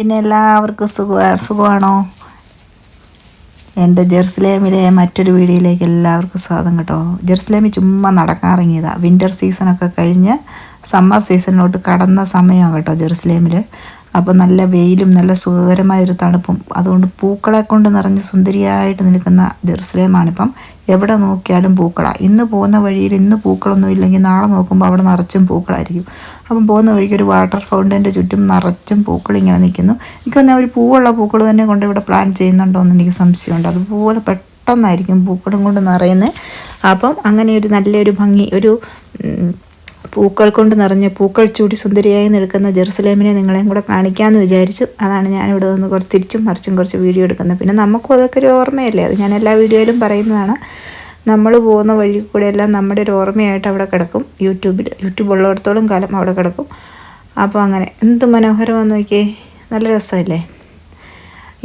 പിന്നെ എല്ലാവർക്കും സുഖ സുഖമാണോ? എന്റെ ജെറുസലേമിലെ മറ്റൊരു വീഡിയോയിലേക്ക് എല്ലാവർക്കും സ്വാഗതം കേട്ടോ. ജെറുസലേമിൽ ചുമ്മാ നടക്കാറിങ്ങിയതാണ് വിന്റർ സീസണൊക്കെ കഴിഞ്ഞ് സമ്മർ സീസണിലോട്ട് കടന്ന സമയമാണ് കേട്ടോ ജെറുസലേമിൽ. അപ്പോൾ നല്ല വെയിലും നല്ല സുഖകരമായൊരു തണുപ്പും. അതുകൊണ്ട് പൂക്കളെ കൊണ്ട് നിറഞ്ഞ് സുന്ദരിയായിട്ട് നിൽക്കുന്ന ജെറുസലേമാണിപ്പം. എവിടെ നോക്കിയാലും പൂക്കളാണ് ഇന്ന് പോകുന്ന വഴിയിൽ ഇന്ന് പൂക്കളൊന്നും ഇല്ലെങ്കിൽ നാളെ നോക്കുമ്പോൾ അവിടെ നിറച്ചും പൂക്കളായിരിക്കും. അപ്പം പോകുന്ന വഴിക്ക് ഒരു വാട്ടർ ഫൗണ്ടന്റെ ചുറ്റും നിറച്ചും പൂക്കൾ ഇങ്ങനെ നിൽക്കുന്നു. എനിക്കൊന്ന് ഒരു പൂവുള്ള പൂക്കൾ തന്നെ കൊണ്ട് ഇവിടെ പ്ലാൻ ചെയ്യുന്നുണ്ടോ എന്ന് എനിക്ക് സംശയമുണ്ട്. അതുപോലെ പെട്ടെന്നായിരിക്കും പൂക്കളും കൊണ്ട് നിറയുന്നത് അപ്പം അങ്ങനെ ഒരു നല്ലൊരു ഭംഗി ഒരു പൂക്കൾ കൊണ്ട് നിറഞ്ഞ് പൂക്കൾ ചൂടി സുന്ദരിയായി നിൽക്കുന്ന ജെറുസലേമിനെ നിങ്ങളെയും കൂടെ കാണിക്കാമെന്ന് വിചാരിച്ചു. അതാണ് ഞാനിവിടെ നിന്ന് കുറച്ച് തിരിച്ചും മറിച്ചും കുറച്ച് വീഡിയോ എടുക്കുന്നത്. പിന്നെ നമുക്കും അതൊക്കെ ഒരു ഓർമ്മയല്ലേ? അത് ഞാൻ എല്ലാ വീഡിയോയിലും പറയുന്നതാണ്. നമ്മൾ പോകുന്ന വഴി കൂടെ എല്ലാം നമ്മുടെ ഒരു ഓർമ്മയായിട്ട് അവിടെ കിടക്കും. യൂട്യൂബിൽ യൂട്യൂബ് ഉള്ളിടത്തോളം കാലം അവിടെ കിടക്കും. അപ്പോൾ അങ്ങനെ എന്ത് മനോഹരമാണെന്ന് നോക്കിയേ. നല്ല രസമല്ലേ?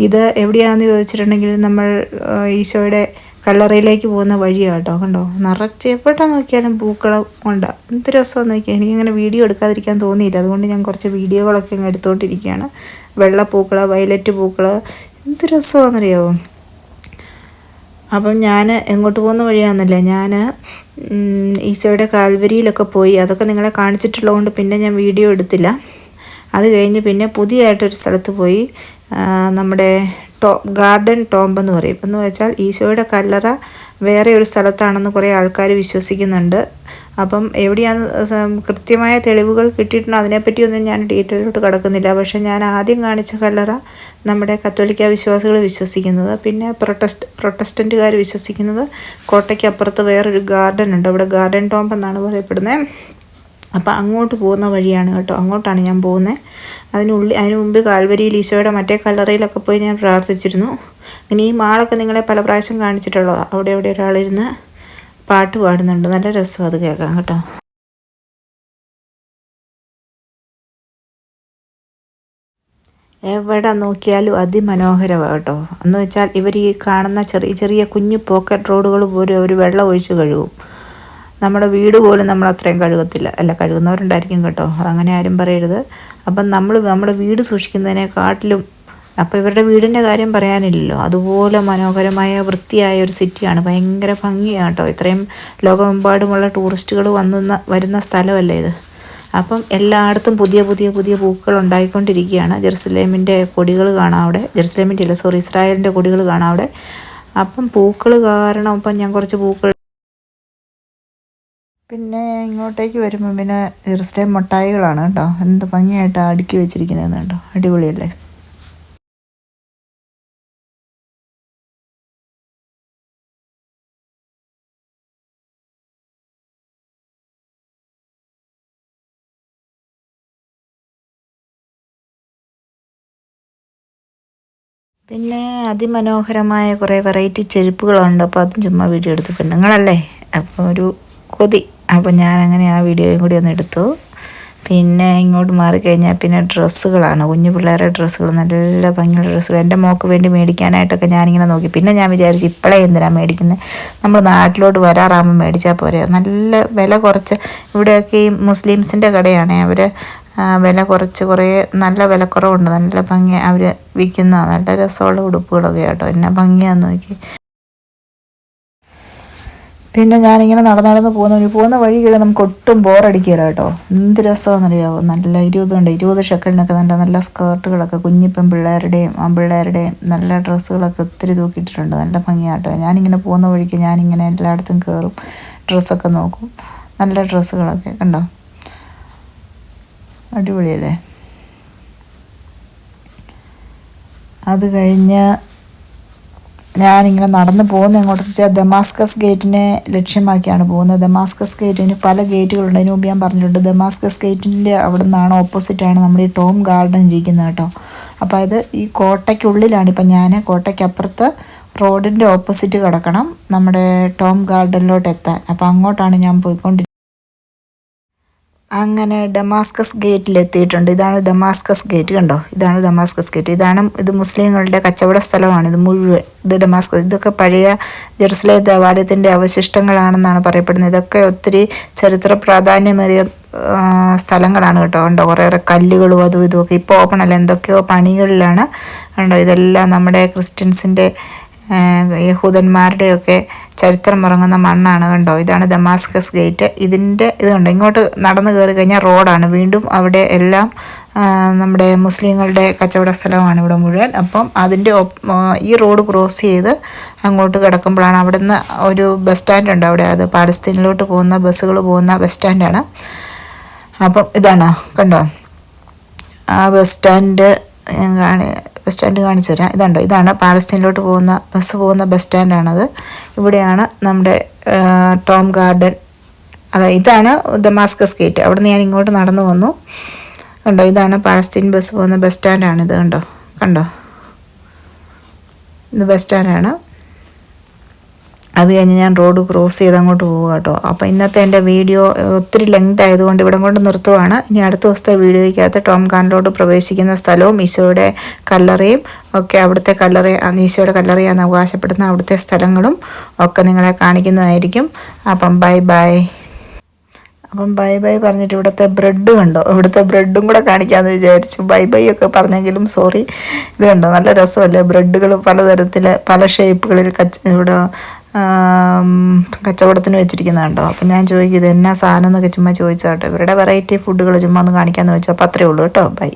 ഇത് എവിടെയാണെന്ന് ചോദിച്ചിട്ടുണ്ടെങ്കിൽ നമ്മൾ ഈശോയുടെ കല്ലറയിലേക്ക് പോകുന്ന വഴിയാണ് കേട്ടോ. കണ്ടോ? നിറച്ച് എവിടെ നോക്കിയാലും പൂക്കളം ഉണ്ട് എന്ത് രസമെന്ന് നോക്കിയാൽ എനിക്കങ്ങനെ വീഡിയോ എടുക്കാതിരിക്കാൻ തോന്നിയില്ല. അതുകൊണ്ട് ഞാൻ കുറച്ച് വീഡിയോകളൊക്കെ അങ്ങ് എടുത്തുകൊണ്ടിരിക്കുകയാണ് വെള്ള പൂക്കൾ വയലറ്റ് പൂക്കൾ എന്ത് രസമാണെന്നറിയാമോ അപ്പം ഞാൻ എങ്ങോട്ട് പോകുന്ന വഴിയാണെന്നല്ലേ ഞാൻ ഈശോയുടെ കാൽവരിയിലൊക്കെ പോയി അതൊക്കെ നിങ്ങളെ കാണിച്ചിട്ടുള്ളതുകൊണ്ട് പിന്നെ ഞാൻ വീഡിയോ എടുത്തില്ല. അത് കഴിഞ്ഞ് പിന്നെ പുതിയതായിട്ടൊരു സ്ഥലത്ത് പോയി നമ്മുടെ ടോ ഗാർഡൻ ടോംബ് എന്ന് പറയും. എന്ന് വെച്ചാൽ ഈശോയുടെ കല്ലറ വേറെ ഒരു സ്ഥലത്താണെന്ന് കുറേ ആൾക്കാർ വിശ്വസിക്കുന്നുണ്ട്. അപ്പം എവിടെയാണ് കൃത്യമായ തെളിവുകൾ കിട്ടിയിട്ടുണ്ട്? അതിനെപ്പറ്റിയൊന്നും ഞാൻ ഡീറ്റെയിലോട്ട് കിടക്കുന്നില്ല. പക്ഷേ ഞാൻ ആദ്യം കാണിച്ച കല്ലറ നമ്മുടെ കത്തോലിക്ക വിശ്വാസികൾ വിശ്വസിക്കുന്നത്. പിന്നെ പ്രൊട്ടസ്റ്റ് പ്രൊട്ടസ്റ്റന്റുകാർ വിശ്വസിക്കുന്നത് കോട്ടയ്ക്കപ്പുറത്ത് വേറൊരു ഗാർഡൻ ഉണ്ട്. അവിടെ ഗാർഡൻ ടോംബ് എന്നാണ് പറയപ്പെടുന്നത് അപ്പോൾ അങ്ങോട്ട് പോകുന്ന വഴിയാണ് കേട്ടോ. അങ്ങോട്ടാണ് ഞാൻ പോകുന്നത് അതിനുള്ളിൽ അതിന് മുമ്പ് കാൽവരിയിൽ ഈശോയുടെ മറ്റേ കല്ലറയിലൊക്കെ പോയി ഞാൻ പ്രാർത്ഥിച്ചിരുന്നു. ഇനി ഈ മാളൊക്കെ നിങ്ങളെ പല പ്രാവശ്യം കാണിച്ചിട്ടുള്ളതാണ് അവിടെ എവിടെ ഒരാളിരുന്ന് പാട്ട് പാടുന്നുണ്ട്. നല്ല രസം അത് കേൾക്കാം കേട്ടോ. എവിടെ നോക്കിയാലും അതിമനോഹരമാണ് കേട്ടോ. എന്ന് വെച്ചാൽ ഇവർ ഈ കാണുന്ന ചെറിയ ചെറിയ കുഞ്ഞു പോക്കറ്റ് റോഡുകൾ പോലും അവർ വെള്ളം ഒഴിച്ച് കഴുകും. നമ്മുടെ വീട് പോലും നമ്മൾ അത്രയും കഴുകത്തില്ല. അല്ല കഴുകുന്നവരുണ്ടായിരിക്കും കേട്ടോ. അതങ്ങനെ ആരും പറയരുത്. അപ്പം നമ്മൾ നമ്മുടെ വീട് സൂക്ഷിക്കുന്നതിനെക്കാട്ടിലും അപ്പോൾ ഇവരുടെ വീടിന്റെ കാര്യം പറയാനില്ലല്ലോ. അതുപോലെ മനോഹരമായ വൃത്തിയായ ഒരു സിറ്റിയാണ്. ഭയങ്കര ഭംഗിയാണ് കേട്ടോ. ഇത്രയും ലോകമെമ്പാടുമുള്ള ടൂറിസ്റ്റുകൾ വന്നുന്ന വരുന്ന സ്ഥലമല്ലേ ഇത്? അപ്പം എല്ലായിടത്തും പുതിയ പുതിയ പുതിയ പൂക്കൾ ഉണ്ടായിക്കൊണ്ടിരിക്കുകയാണ്. ജെറുസലേമിന്റെ കൊടികൾ കാണാം അവിടെ. ജെറുസലേമിന്റെ അല്ല സോറി ഇസ്രായേലിന്റെ കൊടികൾ കാണാം അവിടെ. അപ്പം പൂക്കൾ കാരണം ഇപ്പം ഞാൻ കുറച്ച് പൂക്കൾ പിന്നെ ഇങ്ങോട്ടേക്ക് വരുമ്പോൾ പിന്നെ ജെറുസലേം മുട്ടായികളാണ് കേട്ടോ. എന്ത് ഭംഗിയായിട്ട് അടുക്കി വെച്ചിരിക്കുന്നതെന്ന് കേട്ടോ അടിപൊളിയല്ലേ? പിന്നെ അതിമനോഹരമായ കുറേ വെറൈറ്റി ചെരുപ്പുകളുണ്ട്. അപ്പോൾ അതും ചുമ്മാ വീഡിയോ എടുത്തു. പെണ്ണുങ്ങളല്ലേ അപ്പോൾ ഒരു കൊതി. അപ്പോൾ ഞാൻ അങ്ങനെ ആ വീഡിയോയും കൂടി ഒന്ന് എടുത്തു. പിന്നെ ഇങ്ങോട്ട് മാറിക്കഴിഞ്ഞാൽ പിന്നെ ഡ്രസ്സുകളാണ്. കുഞ്ഞു പിള്ളേരുടെ ഡ്രസ്സുകൾ നല്ല ഭംഗിയുള്ള ഡ്രസ്സുകൾ. എന്റെ മോക്ക് വേണ്ടി മേടിക്കാനായിട്ടൊക്കെ ഞാനിങ്ങനെ നോക്കി. പിന്നെ ഞാൻ വിചാരിച്ചു ഇപ്പോഴേ എന്തിനാണ് മേടിക്കുന്നത് നമ്മൾ നാട്ടിലോട്ട് വരാറാകുമ്പോൾ മേടിച്ചാൽ പോരെ. നല്ല വില കുറച്ച്. ഇവിടെയൊക്കെ ഈ മുസ്ലിംസിന്റെ കടയാണ്. അവർ വില കുറച്ച് കുറേ നല്ല വിലക്കുറവുണ്ട് നല്ല ഭംഗി അവർ വിൽക്കുന്ന നല്ല രസമുള്ള ഉടുപ്പുകളൊക്കെ കേട്ടോ എന്നാ ഭംഗിയാന്ന് നോക്കി. പിന്നെ ഞാനിങ്ങനെ നടന്ന് നടന്ന് പോകുന്ന പോകുന്ന വഴി നമുക്ക് ഒട്ടും ബോറടിക്കില്ല കേട്ടോ. എന്ത് രസമാണെന്നറിയാമോ നല്ല ഇരുപത് ഉണ്ട് ഇരുപത് ഷക്കലിനൊക്കെ നല്ല നല്ല സ്കേർട്ടുകളൊക്കെ കുഞ്ഞിപ്പം പിള്ളേരുടെയും ആൺപിള്ളേരുടെയും നല്ല ഡ്രസ്സുകളൊക്കെ ഒത്തിരി തൂക്കിയിട്ടുണ്ട് നല്ല ഭംഗിയാട്ടോ ഞാനിങ്ങനെ പോകുന്ന വഴിക്ക് ഞാനിങ്ങനെ എല്ലായിടത്തും കയറും ഡ്രസ്സൊക്കെ നോക്കും. നല്ല ഡ്രസ്സുകളൊക്കെ കണ്ടോ? അടിപൊളിയല്ലേ? അത് കഴിഞ്ഞ് ഞാനിങ്ങനെ നടന്നു പോകുന്ന എങ്ങോട്ട് വെച്ചാൽ ദമാസ്കസ് ഗേറ്റിനെ ലക്ഷ്യമാക്കിയാണ് പോകുന്നത്. ദമാസ്കസ് ഗേറ്റിന് പല ഗേറ്റുകളുണ്ട് അതിന് മുമ്പ് ഞാൻ പറഞ്ഞിട്ടുണ്ട് ദമാസ്കസ് ഗേറ്റിന്റെ അവിടെ നിന്നാണ് ഓപ്പോസിറ്റാണ് നമ്മുടെ ഈ ടോം ഗാർഡൻ ഇരിക്കുന്നത് കേട്ടോ. അപ്പോൾ അത് ഈ കോട്ടയ്ക്കുള്ളിലാണ്. ഇപ്പം ഞാൻ കോട്ടയ്ക്കപ്പുറത്ത് റോഡിന്റെ ഓപ്പോസിറ്റ് കിടക്കണം. നമ്മുടെ ടോം ഗാർഡനിലോട്ട് എത്താൻ. അപ്പോൾ അങ്ങോട്ടാണ് ഞാൻ പോയിക്കൊണ്ടിരിക്കുന്നത്. അങ്ങനെ ഡമാസ്കസ് ഗേറ്റിൽ എത്തിയിട്ടുണ്ട്. ഇതാണ് ഡമാസ്കസ് ഗേറ്റ് കണ്ടോ? ഇതാണ് ഡമാസ്കസ് ഗേറ്റ് ഇതാണ് ഇത് മുസ്ലിങ്ങളുടെ കച്ചവട സ്ഥലമാണ്. ഇത് മുഴുവൻ ഇത് ഡമാസ്കസ് ഇതൊക്കെ പഴയ ജെറുസലേം ദേവാലയത്തിന്റെ അവശിഷ്ടങ്ങളാണെന്നാണ് പറയപ്പെടുന്നത്. ഇതൊക്കെ ഒത്തിരി ചരിത്ര പ്രാധാന്യമേറിയ സ്ഥലങ്ങളാണ് കേട്ടോ. കണ്ടോ? കുറേയേറെ കല്ലുകളും അതും ഇതുമൊക്കെ ഇപ്പോൾ ഓപ്പൺ അല്ല. എന്തൊക്കെയോ പണികളിലാണ്. കണ്ടോ? ഇതെല്ലാം നമ്മുടെ ക്രിസ്ത്യൻസിന്റെ യഹൂദന്മാരുടെയൊക്കെ ചരിത്രം ഉറങ്ങുന്ന മണ്ണാണ് കണ്ടോ? ഇതാണ് ദമാസ്കസ് ഗേറ്റ് ഇതിന്റെ ഇതുണ്ട് ഇങ്ങോട്ട് നടന്നു കയറി കഴിഞ്ഞാൽ റോഡാണ്. വീണ്ടും അവിടെ എല്ലാം നമ്മുടെ മുസ്ലിങ്ങളുടെ കച്ചവട സ്ഥലമാണ് ഇവിടെ മുഴുവൻ. അപ്പം അതിന്റെ ഈ റോഡ് ക്രോസ് ചെയ്ത് അങ്ങോട്ട് കിടക്കുമ്പോഴാണ് അവിടെ നിന്ന് ഒരു ബസ് സ്റ്റാൻഡ് ഉണ്ട് അവിടെ. അത് പാലസ്തീനിലോട്ട് പോകുന്ന ബസ്സുകൾ പോകുന്ന ബസ് സ്റ്റാൻഡാണ്. അപ്പം ഇതാണ് കണ്ടോ? ആ ബസ് സ്റ്റാൻഡ് ബസ് സ്റ്റാൻഡ് കാണിച്ചു തരാം. ഇതുണ്ടോ? ഇതാണ് പാലസ്തീനിലോട്ട് പോകുന്ന ബസ് പോകുന്ന ബസ് സ്റ്റാൻഡാണത്. ഇവിടെയാണ് നമ്മുടെ ടോം ഗാർഡൻ. അതെ ഇതാണ് ദമാസ്കസ് ഗേറ്റ്. അവിടെ നിന്ന് ഞാൻ ഇങ്ങോട്ട് നടന്നു വന്നു. കണ്ടോ? ഇതാണ് പാലസ്തീൻ ബസ് പോകുന്ന ബസ് സ്റ്റാൻഡാണ് ഇത്. കണ്ടോ? കണ്ടോ? ഇത് ബസ് സ്റ്റാൻഡാണ്. അത് കഴിഞ്ഞ് ഞാൻ റോഡ് ക്രോസ് ചെയ്ത് അങ്ങോട്ട് പോവുക കേട്ടോ. അപ്പോൾ ഇന്നത്തെ എന്റെ വീഡിയോ ഒത്തിരി ലെങ്ത് ആയതുകൊണ്ട് ഇവിടം കൊണ്ട് നിർത്തുവാണ്. ഇനി അടുത്ത ദിവസത്തെ വീഡിയോയ്ക്കകത്ത് ടോം കാനിലോട്ട് പ്രവേശിക്കുന്ന സ്ഥലവും ഈശോയുടെ കല്ലറയും ഒക്കെ അവിടുത്തെ കല്ലറ ഈശോയുടെ കല്ലറയാന്ന് അവകാശപ്പെടുന്ന അവിടുത്തെ സ്ഥലങ്ങളും ഒക്കെ നിങ്ങളെ കാണിക്കുന്നതായിരിക്കും. അപ്പം ബൈ ബൈ അപ്പം ബൈ ബൈ പറഞ്ഞിട്ട് ഇവിടുത്തെ ബ്രെഡ് കണ്ടോ? ഇവിടുത്തെ ബ്രെഡും കൂടെ കാണിക്കാമെന്ന് വിചാരിച്ചു. ബൈ ബൈ ഒക്കെ പറഞ്ഞെങ്കിലും സോറി ഇത് കണ്ടോ? നല്ല രസമല്ലേ? ബ്രെഡുകൾ പലതരത്തിൽ പല ഷേപ്പുകളിൽ കച്ച് ഇവിടെ കച്ചവടത്തിന് വെച്ചിരിക്കുന്നതുണ്ടോ അപ്പം ഞാൻ ചോദിക്കും ഇത് എന്നാ സാധനം എന്നൊക്കെ ചുമ്മാ ചോദിച്ചാട്ടെ ഇവരുടെ വെറൈറ്റി ഫുഡുകൾ ചുമ്മാ ഒന്ന് കാണിക്കാമെന്ന് വെച്ചാൽ അപ്പോൾ അത്രയേ ഉള്ളൂ കേട്ടോ. ബൈ